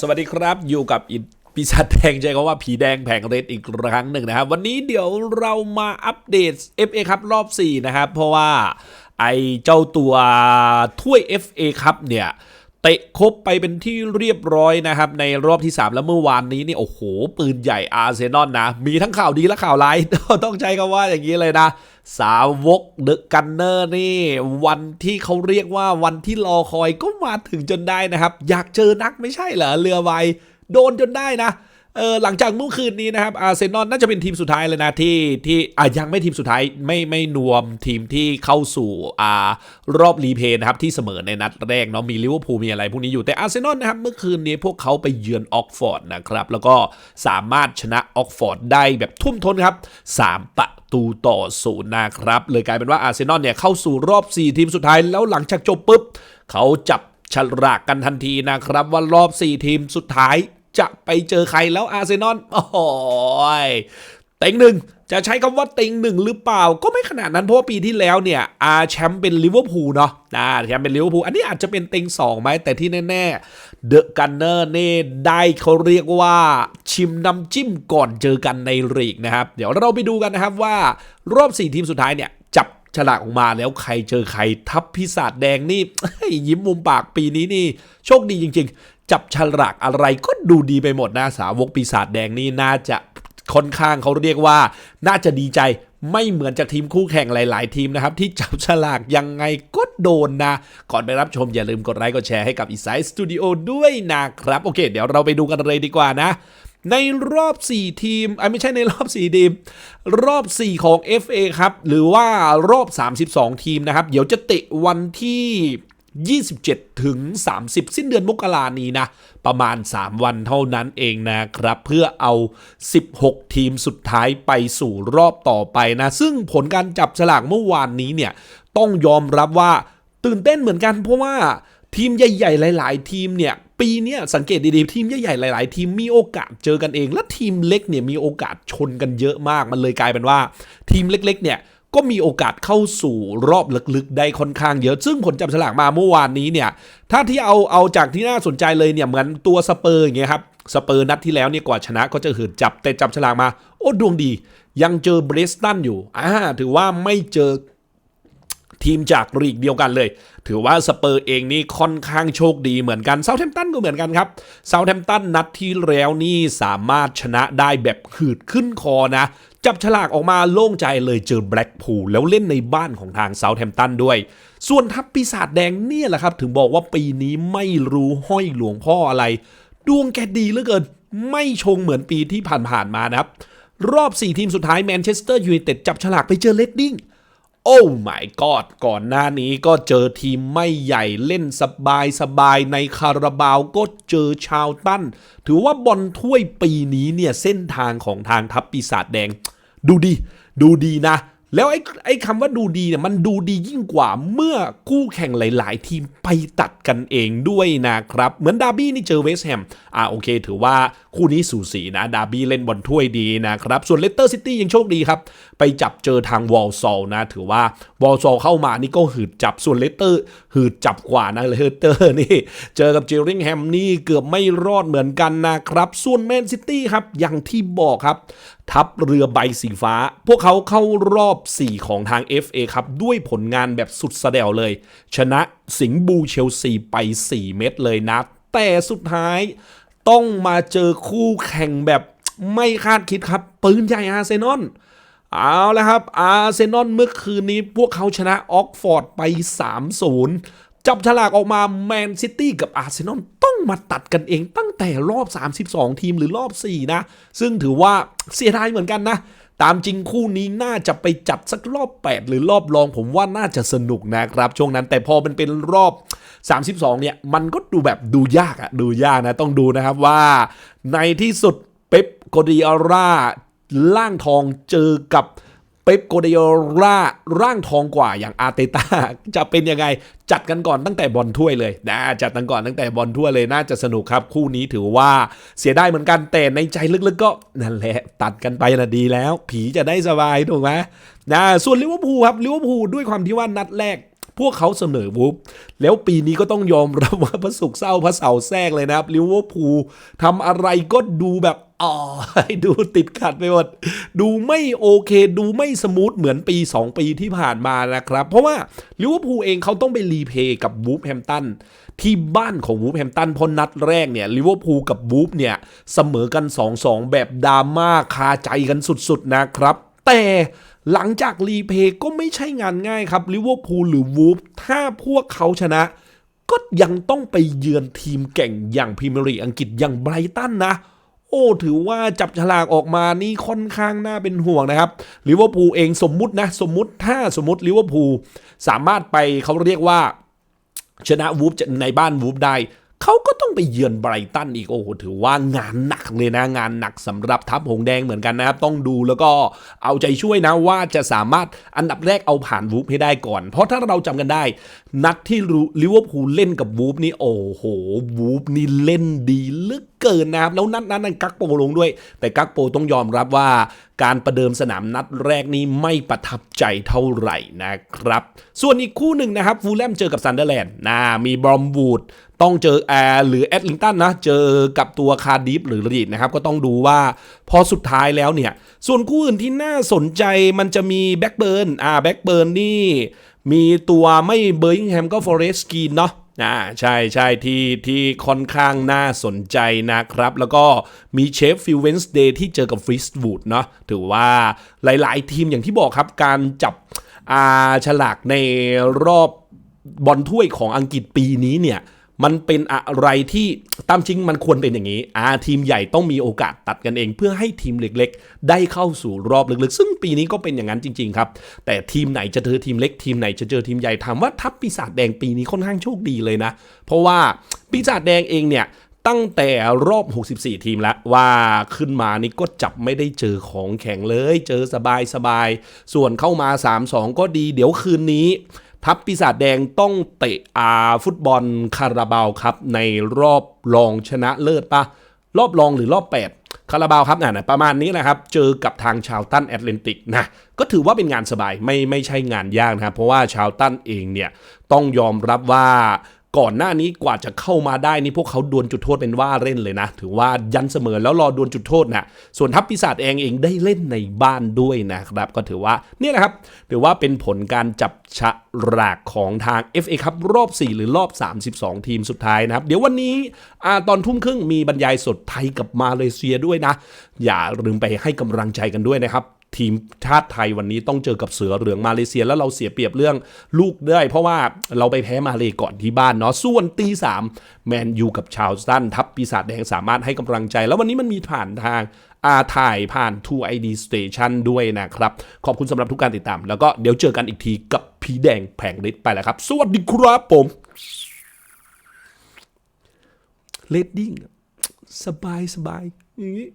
สวัสดีครับอยู่กับอิปีศาจแดงใจเขาว่าผีแดงแผงเรดอีกครั้งหนึ่งนะครับ วันนี้เดี๋ยวเรามาอัปเดต FA ครับรอบ 4 นะครับ เพราะว่าไอเจ้าตัวถ้วย FA ครับเนี่ย เตะครบไปเป็นที่เรียบร้อยนะครับ ในรอบที่ 3 แล้วเมื่อวานนี้นี่โอ้โห ปืนใหญ่อาร์เซนอลนะ มีทั้งข่าวดีและข่าวร้าย ต้องใช้คำว่าอย่างนี้เลยนะ สาวกเดอะกันเนอร์นี่ วันที่เขาเรียกว่าวันที่รอคอยก็มาถึงจนได้นะครับ อยากเจอนักไม่ใช่เหรอเรือใบโดนจนได้นะ เออหลังจากเมื่อคืนนี้นะครับอาร์เซนอลน่าจะเป็นทีมสุดท้ายเลยนะที่ที่อะยังไม่ทีมสุดท้ายไม่ไม่นวมทีมที่เข้าสู่อ่ารอบรีเพย์นะครับที่เสมอในนัดแรกเนาะมีลิเวอร์พูลมีอะไรพวกนี้อยู่แต่อาร์เซนอลนะครับเมื่อคืนนี้พวกเขาไปเยือนออกฟอร์ดนะครับแล้วก็สามารถชนะออกฟอร์ดได้แบบทุ่มท้นครับ3ประตูต่อศูนย์นะครับเลยกลายเป็นว่าอาร์เซนอลเนี่ยเข้าสู่รอบ 4 ทีมสุดท้ายแล้วหลังจากจบปุ๊บเขาจับฉลากกันทันทีนะครับว่ารอบ 4 ทีมสุดท้าย จะไปเจอใครแล้วอาร์เซนอลโอ้ยเต็งหนึ่งจะใช้คำว่าเต็งหนึ่งหรือเปล่า ก็ไม่ขนาดนั้นเพราะว่าปีที่แล้วเนี่ยอาแชมป์เป็นลิเวอร์พูลเนาะอาแชมป์เป็นลิเวอร์พูลอันนี้อาจจะเป็นเต็งสองไหมแต่ที่แน่ๆเดอะกันเนอร์เน่ได้เขาเรียกว่าชิมน้ำจิ้มก่อนเจอกันในลีกนะครับ เดี๋ยวเราไปดูกันนะครับว่ารอบ4ทีมสุดท้ายเนี่ยจับฉลากออกมาแล้วใครเจอใครทับพิศาจแดงนี่ยิ้มมุมปากปีนี้นี่โชคดีจริง ๆ จับฉลากอะไรก็ดูดีไปหมดนะสาวกปีศาจแดงนี่น่าจะค่อนข้างเขาเรียกว่า น่าจะดีใจไม่เหมือนจากทีมคู่แข่งหลาย ๆ ทีมนะครับ ที่จับฉลากยังไงก็โดนนะ ก่อนไปรับชมอย่าลืมกดไลค์กดแชร์ให้กับอีสายสตูดิโอด้วยนะครับ โอเค เดี๋ยวเราไปดูกันเลยดีกว่านะ ในรอบ 4 ทีมอะไม่ใช่ในรอบ 4 ทีม รอบ 4 ของ FA ครับ หรือว่ารอบ 32 ทีมนะครับ เดี๋ยวจะเตะวันที่ 27 ถึง 30 สิ้นเดือนมกรานี้นะ ประมาณ 3 วันเท่านั้นเองนะครับ เพื่อเอา 16 ทีมสุดท้ายไปสู่รอบต่อไปนะ ซึ่งผลการจับฉลากเมื่อวานนี้เนี่ย ต้องยอมรับว่าตื่นเต้นเหมือนกันเพราะว่าทีมใหญ่ ๆ หลาย ๆ ทีมเนี่ยปีนี้สังเกตดีๆทีมใหญ่ๆหลาย ๆ ทีมมีโอกาสเจอกันเอง และทีมเล็กเนี่ยมีโอกาสชนกันเยอะมากมันเลยกลายเป็นว่า ทีมเล็ก ๆ เนี่ย ก็มีโอกาสเข้าสู่รอบลึกๆ ได้ค่อนข้างเยอะ ซึ่งผลจับฉลากมาเมื่อวานนี้เนี่ย ถ้าที่เอาเอาจากที่น่าสนใจเลยเนี่ย เหมือนตัวสเปอร์อย่างเงี้ยครับ สเปอร์นัดที่แล้วเนี่ยกว่าชนะก็จะหืดจับแต่จับฉลากมา โอ้ดวงดี ยังเจอเบรสตันอยู่ อ่า ถือว่าไม่เจอ ทีมจากลีกเดียวกันเลย ถือว่าสเปอร์เองนี่ค่อนข้างโชคดีเหมือนกันเซาท์แฮมป์ตันก็เหมือนกันครับเซาท์แฮมป์ตันนัดที่แล้วนี่สามารถชนะได้แบบหืดขึ้นคอนะจับฉลากออกมาโล่งใจเลยเจอแบล็กพูลแล้วเล่นในบ้านของทางเซาท์แฮมป์ตันด้วย ส่วนทัพปีศาจแดงเนี่ยแหละครับ ถึงบอกว่าปีนี้ไม่รู้ห้อยหลวงพ่ออะไร ดวงแกดีเหลือเกิน ไม่ชงเหมือนปีที่ผ่านๆมานะครับ รอบ 4 ทีมสุดท้ายแมนเชสเตอร์ยูไนเต็ดจับฉลากไปเจอเลดดิ้ง โอ้ my god ก่อนหน้านี้ก็เจอทีมไม่ใหญ่เล่นสบายสบายในคาราบาวก็เจอชาวตันถือว่าบอลถ้วยปีนี้เนี่ยเส้นทางของทางทัพปีศาจแดง ดูดี ดูดีนะ แล้วไอ้ไอ้คำว่าดูดีเนี่ยมันดูดียิ่งกว่าเมื่อคู่แข่งหลาย ๆ ทีมไปตัดกันเองด้วยนะครับ เหมือนดาร์บี้นี่เจอเวสต์แฮมอ่าโอเค ถือว่าคู่นี้สูสีนะดาร์บี้เล่นบอลถ้วยดีนะครับ ส่วนเลสเตอร์ซิตี้ยังโชคดีครับ ไปจับเจอทางวอลซอลนะ ถือว่าวอลซอลเข้ามานี่ก็หืดจับส่วนเลสเตอร์หืดจับกว่านะเลสเตอร์นี่ เจอกับเจอริงแฮมนี่เกือบไม่รอดเหมือนกันนะครับ ส่วนแมนซิตี้ครับอย่างที่บอกครับ ทัพเรือใบสีฟ้า พวกเขาเข้ารอบ 4 ของทาง FA ครับ ด้วยผลงานแบบสุดสะเดวเลย ชนะสิงบูเชลซีไป 4 เม็ดเลยนะ แต่สุดท้ายต้องมาเจอคู่แข่งแบบไม่คาดคิดครับ ปืนใหญ่อาร์เซนอลเอาละครับ อาร์เซนอลเมื่อคืนนี้พวกเขาชนะออกฟอร์ดไป 3-0 จับฉลากออกมาแมนซิตี้กับอาร์เซนอลต้องมาตัดกันเองตั้งแต่รอบ 32 ทีมหรือรอบ 4 นะ ซึ่งถือว่าเสียดายเหมือนกันนะ ตามจริงคู่นี้น่าจะไปจัดสักรอบ 8 หรือรอบรองผมว่าน่าจะสนุกนะครับ ช่วงนั้นแต่พอมันเป็นรอบ 32 เนี่ย มันก็ดูแบบดูยากอะดูยากนะ ต้องดูนะครับว่า ในที่สุดเป๊ปโกดิอาร่าร่างทองเจอกับ เป๊ปโกเดโยล่าร่างทองกว่าอย่างอาร์เตต้าจะเป็นยังไง จัดกันก่อนตั้งแต่บอลถ้วยเลยนะจัดกันก่อนตั้งแต่บอลถ้วยเลยน่าจะสนุกครับ คู่นี้ถือว่าเสียได้เหมือนกันแต่ในใจลึกๆก็นั่นแหละตัดกันไปนะดีแล้ว ผีจะได้สบายถูกไหมนะส่วนลิเวอร์พูลครับลิเวอร์พูลด้วยความที่ว่านัดแรก พวกเขาเสนอวูฟแล้วปีนี้ก็ต้องยอมรับว่าพระศุกร์เศร้าพระเสาร์แทรกเลยนะครับลิเวอร์พูลทำอะไรก็ดูแบบอ๋อดูติดขัดไปหมดดูไม่โอเค ดูไม่สมูทเหมือนปี 2 ปีที่ผ่านมานะครับ เพราะว่าลิเวอร์พูลเองเขาต้องไปรีเพย์กับวูฟแฮมตันที่บ้านของวูฟแฮมตันพราะนัดแรกเนี่ยลิเวอร์พูลกับวูฟเนี่ย เสมอกัน 2-2 แบบดราม่าคาใจกันสุดๆนะครับ แต่ หลังจากรีเพย์ก็ไม่ใช่งานง่ายครับลิเวอร์พูลหรือวูฟถ้าพวกเขาชนะ ก็ยังต้องไปเยือนทีมเก่งอย่างพรีเมียร์ลีกอังกฤษอย่างไบรตันนะ โอ้ถือว่าจับฉลากออกมานี่ค่อนข้างน่าเป็นห่วงนะครับลิเวอร์พูลเองสมมุตินะ สมมุติถ้าสมมติลิเวอร์พูลสามารถไปเขาเรียกว่าชนะวูฟในบ้านวูฟได้ เขาก็ต้องไปเยือนไบรตันอีกโอ้โหถือว่างานหนักเลยนะงานหนักสำหรับทัพหงแดงเหมือนกันนะครับต้องดูแล้วก็เอาใจช่วยนะว่าจะสามารถอันดับแรกเอาผ่านวูฟให้ได้ก่อน เพราะถ้าเราจำกันได้ นัดที่ลิเวอร์พูลเล่นกับวูฟนี่โอ้โหวูฟนี่เล่นดีลึก เกินนะครับ แล้วนัดนั้นกักโปลงด้วย แต่กักโปต้องยอมรับว่า การประเดิมสนามนัดแรกนี้ไม่ประทับใจเท่าไหร่นะครับ ส่วนอีกคู่หนึ่งนะครับฟูลแลมเจอกับซันเดอร์แลนด์นะมีบรอมวูดต้องเจอแอร์หรือแอตลิงตันนะ เจอกับตัวคาร์ดิฟหรือรีดนะครับ ก็ต้องดูว่าพอสุดท้ายแล้วเนี่ย ส่วนคู่อื่นที่น่าสนใจมันจะมีแบ็กเบิร์นอ่าแบ็กเบิร์นนี่ มีตัวไม่เบอร์ i ิงแฮมก็ฟอเรสกีนเนาะ อ่าใช่ใช่ที่ที่ค่อนข้างน่าสนใจนะครับ แล้วก็มีเชฟฟิวเวนส์เดย์ที่เจอกับฟริสวูดเนาะถือว่าหลายๆ ทีมอย่างที่บอกครับ การจับอาฉลากในรอบบอลถ้วยของอังกฤษปีนี้เนี่ย มันเป็นอะไรที่ตามจริงมันควรเป็นอย่างนี้อาทีมใหญ่ต้องมีโอกาสตัดกันเอง เพื่อให้ทีมเล็กๆ ได้เข้าสู่รอบลึกๆ ซึ่งปีนี้ก็เป็นอย่างนั้นจริงๆครับ แต่ทีมไหนจะเจอทีมเล็ก ทีมไหนจะเจอทีมใหญ่ถามว่าทัพปีศาจแดงปีนี้ค่อนข้างโชคดีเลยนะ เพราะว่าปีศาจแดงเองเนี่ยตั้งแต่รอบ 64 ทีมแล้วว่าขึ้นมานี่ก็จับไม่ได้เจอของแข็งเลย เจอสบายสบายๆส่วนเข้ามา 3-2 ก็ดี เดี๋ยวคืนนี้ ทัพปีศาจแดงต้องเตะอาฟุตบอลคาราบาวครับ ในรอบรองชนะเลิศปะรอบรองหรือรอบ 8 คาราบาวครับน่ะประมาณนี้นะครับ เจอกับทางชาวตันแอตแลนติกนะก็ถือว่าเป็นงานสบายไม่ไม่ใช่งานยากนะครับ เพราะว่าชาวตันเองเนี่ยต้องยอมรับว่า ก่อนหน้านี้กว่าจะเข้ามาได้นี่พวกเขาดวลจุดโทษเป็นว่าเล่นเลยนะ ถือว่ายันเสมอแล้วรอดวลจุดโทษนะส่วนทัพปีศาจเองเองได้เล่นในบ้านด้วยนะครับ ก็ถือว่าเนี่ยนะครับ ถือว่าเป็นผลการจับฉลากของทาง FA ครับรอบ 4 หรือรอบ 32 ทีมสุดท้ายนะครับ เดี๋ยววันนี้อตอนทุ่มครึ่งมีบรรยายสดไทยกับมาเลเซียด้วยนะ อย่าลืมไปให้กำลังใจกันด้วยนะครับ ทีมชาติไทยวันนี้ต้องเจอกับเสือเหลืองมาเลเซียแล้วเราเสียเปรียบเรื่องลูกด้วยเพราะว่าเราไปแพ้มาเลยก่อนที่บ้านเนาะส่วนตีสามแมนยูกับชาวซันทัพปีศาจแดงสามารถให้กำลังใจ แล้ววันนี้มันมีผ่านทางอาถ่ายผ่าน True ID Station ด้วยนะครับ ขอบคุณสำหรับทุกการติดตาม แล้วก็เดี๋ยวเจอกันอีกทีกับพีแดงแผงฤทธิ์ไปแล้วครับ สวัสดีครับผมเลดดิ้งสบายสบายอย่างนี้